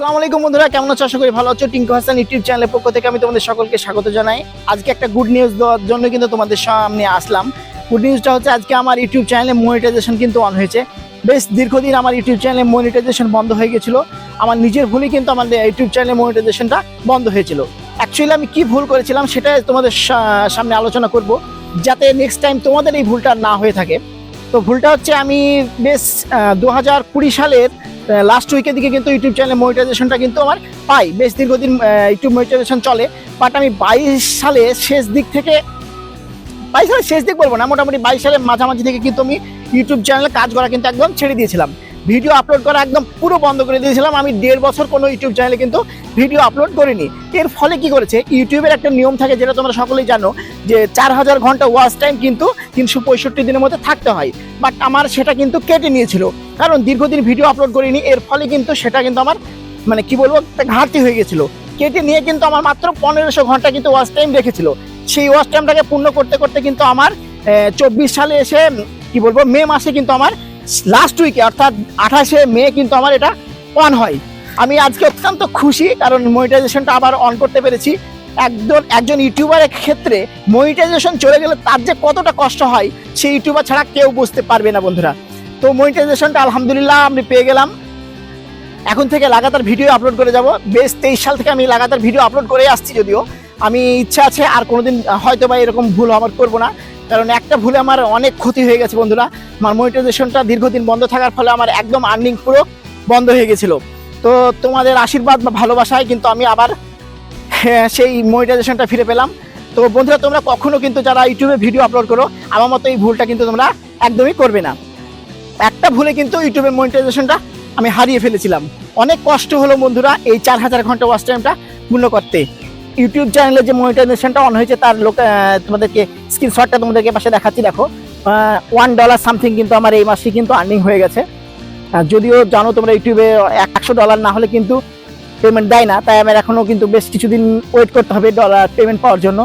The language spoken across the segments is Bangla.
আসসালামু আলাইকুম বন্ধুরা, কেমন আছো? আশা করি ভালো আছো। টিঙ্কু হাসান ইউটিউব চ্যানেলের পক্ষ থেকে আমি তোমাদের সকলকে স্বাগত জানাই। আজকে একটা গুড নিউজ দেওয়ার জন্য কিন্তু তোমাদের সামনে আসলাম। গুড নিউজটা হচ্ছে, আজকে আমার ইউটিউব চ্যানেলে মনিটাইজেশন কিন্তু অন হয়েছে। বেশ দীর্ঘদিন আমার ইউটিউব চ্যানেলে মনিটাইজেশন বন্ধ হয়ে গেছিল। আমার নিজের ভুলই কিন্তু আমার ইউটিউব চ্যানেলে মনিটাইজেশনটা বন্ধ হয়েছিল। অ্যাকচুয়ালি আমি কি ভুল করেছিলাম সেটা তোমাদের সামনে আলোচনা করব। যাতে নেক্সট টাইম তোমাদের এই ভুলটা না হয়ে থাকে। তো ভুলটা হচ্ছে আমি বেশ দু হাজার কুড়ি সালের লাস্ট উইকের দিকে কিন্তু ইউটিউব চ্যানেলে মনিটাইজেশনটা কিন্তু আমার পাই। বেশ দীর্ঘদিন ইউটিউব মনিটাইজেশন চলে বাট আমি বাইশ সালে শেষ দিক থেকে, বাইশ সালে শেষ দিক বলব না, মোটামুটি বাইশ সালের মাঝামাঝি থেকে কিন্তু আমি ইউটিউব চ্যানেলে কাজ করা কিন্তু একদম ছেড়ে দিয়েছিলাম। ভিডিও আপলোড করা একদম পুরো বন্ধ করে দিয়েছিলাম। আমি দেড় বছর কোনো ইউটিউব চ্যানেলে কিন্তু ভিডিও আপলোড করিনি। এর ফলে কি করেছে? ইউটিউবের একটা নিয়ম থাকে যেটা তোমরা সকলেই জানো, যে চার হাজার ঘণ্টা ওয়াচ টাইম কিন্তু তিনশো পঁয়ষট্টি দিনের মধ্যে থাকতে হয়। বাট আমার সেটা কিন্তু কেটে নিয়েছিল। কারণ দীর্ঘদিন ভিডিও আপলোড করিনি, এর ফলে কিন্তু সেটা কিন্তু আমার মানে কি বলব, একটা ঘাটতি হয়ে গেছিল। কেটে নিয়ে কিন্তু আমার মাত্র পনেরোশো ঘণ্টা কিন্তু ওয়াচ টাইম রেখেছিল। সেই ওয়াচ টাইমটাকে পূর্ণ করতে করতে কিন্তু আমার চব্বিশ সালে এসে, কি বলব, মে মাসে কিন্তু আমার লাস্ট উইকে অর্থাৎ আঠাশে মে কিন্তু আমার এটা অন হয়। আমি আজকে অত্যন্ত খুশি, কারণ মনিটাইজেশনটা আবার অন করতে পেরেছি। একজন একজন ইউটিউবারের ক্ষেত্রে মনিটাইজেশন চলে গেলে তার যে কতটা কষ্ট হয়, সেই ইউটিউবার ছাড়া কেউ বুঝতে পারবে না, বন্ধুরা। তো মনিটাইজেশনটা আলহামদুলিল্লাহ আমি পেয়ে গেলাম। এখন থেকে লাগাতার ভিডিও আপলোড করে যাব। বেশ তেইশ সাল থেকে আমি লাগাতার ভিডিও আপলোড করে আসছি যদিও। আমি ইচ্ছা আছে আর কোনোদিন হয়তো বা এরকম ভুল আমার করব না। কারণ একটা ভুলে আমার অনেক ক্ষতি হয়ে গেছে বন্ধুরা। আমার মনিটাইজেশনটা দীর্ঘদিন বন্ধ থাকার ফলে আমার একদম আর্নিং পুরো বন্ধ হয়ে গেছিল। তো তোমাদের আশীর্বাদ বা ভালোবাসায় কিন্তু আমি আবার হ্যাঁ, সেই মনিটাইজেশনটা ফিরে পেলাম। তো বন্ধুরা তোমরা কখনো কিন্তু যারা ইউটিউবে ভিডিও আপলোড করো আমার মতো এই ভুলটা কিন্তু তোমরা একদমই করবে না। একটা ভুলে কিন্তু ইউটিউবের মনিটাইজেশনটা আমি হারিয়ে ফেলেছিলাম। অনেক কষ্ট হলো বন্ধুরা এই চার হাজার ঘণ্টা ওয়াচ টাইমটা পূর্ণ করতে। ইউটিউব চ্যানেলে যে মনিটাইজেশনটা অন হয়েছে তার লোক তোমাদেরকে স্ক্রিনশটটা তোমাদেরকে পাশে দেখাচ্ছি, দেখো। ওয়ান ডলার সামথিং কিন্তু আমার এই মাসে কিন্তু আর্নিং হয়ে গেছে। যদিও জানো তোমরা ইউটিউবে একশো ডলার না হলে কিন্তু পেমেন্ট দেয় না, তাই আমার এখনও কিন্তু বেশ কিছুদিন ওয়েট করতে হবে ডলার পেমেন্ট পাওয়ার জন্য।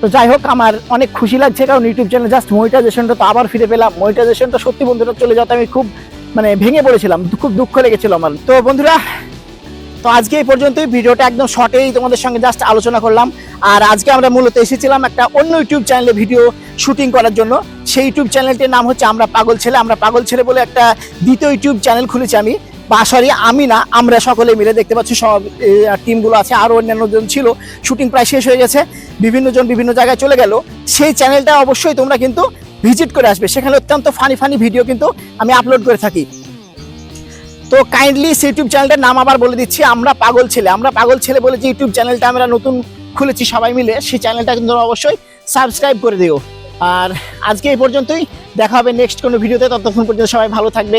তো যাই হোক, আমার অনেক খুশি লাগছে, কারণ ইউটিউব চ্যানেল জাস্ট মনিটাইজেশনটা তো আবার ফিরে পেলাম। মনিটাইজেশনটা সত্যি বন্ধুরা চলে যাতে আমি খুব মানে ভেঙে পড়েছিলাম, খুব দুঃখ লেগেছিল আমার। তো বন্ধুরা, তো আজকে এই পর্যন্তই। ভিডিওটা একদম শর্টেই তোমাদের সঙ্গে জাস্ট আলোচনা করলাম। আর আজকে আমরা মূলত এসেছিলাম একটা অন্য ইউটিউব চ্যানেলে ভিডিও শুটিং করার জন্য। সেই ইউটিউব চ্যানেলটির নাম হচ্ছে আমরা পাগল ছেলে। আমরা পাগল ছেলে বলে একটা দ্বিতীয় ইউটিউব চ্যানেল খুলেছি আমি। বা সরি, আমি না, আমরা সকলে মিলে দেখতে পাচ্ছি সব টিমগুলো আছে আরও অন্যান্য জন ছিল। শুটিং প্রায় শেষ হয়ে গেছে। বিভিন্ন জন বিভিন্ন জায়গায় চলে গেল। সেই চ্যানেলটা অবশ্যই তোমরা কিন্তু ভিজিট করে আসবে। সেখানে অত্যন্ত ফানি ফানি ভিডিও কিন্তু আমি আপলোড করে থাকি। তো কাইন্ডলি সেই ইউটিউব চ্যানেলটার নাম আবার বলে দিচ্ছি, আমরা পাগল ছেলে। আমরা পাগল ছেলে বলে যে ইউটিউব চ্যানেলটা আমরা নতুন খুলেছি সবাই মিলে, সেই চ্যানেলটা কিন্তু অবশ্যই সাবস্ক্রাইব করে দিও। আর আজকে এই পর্যন্তই। দেখা হবে নেক্সট কোনো ভিডিওতে ততক্ষণ পর্যন্ত সবাই ভালো থাকবে।